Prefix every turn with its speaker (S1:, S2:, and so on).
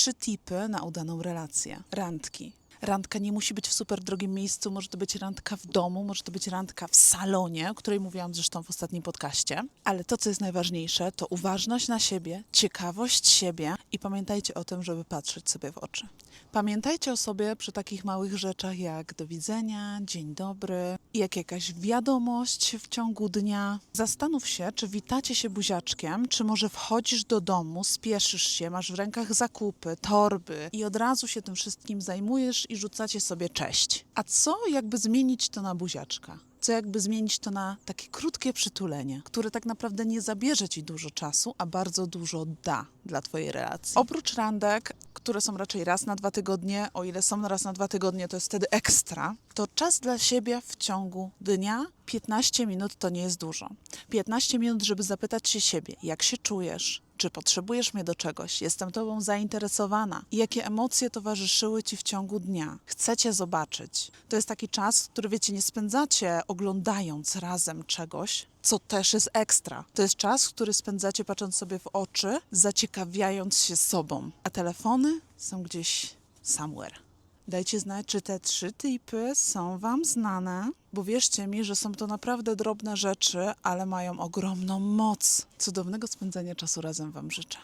S1: trzy tipy na udaną relację. Randki. Randka nie musi być w super drogim miejscu, może to być randka w domu, może to być randka w salonie, o której mówiłam zresztą w ostatnim podcaście. Ale to, co jest najważniejsze, to uważność na siebie, ciekawość siebie i pamiętajcie o tym, żeby patrzeć sobie w oczy. Pamiętajcie o sobie przy takich małych rzeczach jak do widzenia, dzień dobry, jak jakaś wiadomość w ciągu dnia. Zastanów się, czy witacie się buziaczkiem, czy może wchodzisz do domu, spieszysz się, masz w rękach zakupy, torby i od razu się tym wszystkim zajmujesz i rzucacie sobie cześć. A co jakby zmienić to na buziaczka? Co jakby zmienić to na takie krótkie przytulenie, które tak naprawdę nie zabierze ci dużo czasu, a bardzo dużo da dla twojej relacji. Oprócz randek, które są raczej raz na dwa tygodnie, o ile są raz na dwa tygodnie, to jest wtedy ekstra, to czas dla siebie w ciągu dnia 15 minut to nie jest dużo. 15 minut, żeby zapytać się siebie, jak się czujesz, czy potrzebujesz mnie do czegoś, jestem tobą zainteresowana, jakie emocje towarzyszyły ci w ciągu dnia, chcę cię zobaczyć. To jest taki czas, który wiecie, nie spędzacie oglądając razem czegoś, co też jest ekstra. To jest czas, który spędzacie patrząc sobie w oczy, zaciekawiając się sobą, a telefony są gdzieś somewhere. Dajcie znać, czy te trzy tipy są Wam znane, bo wierzcie mi, że są to naprawdę drobne rzeczy, ale mają ogromną moc. Cudownego spędzenia czasu razem Wam życzę.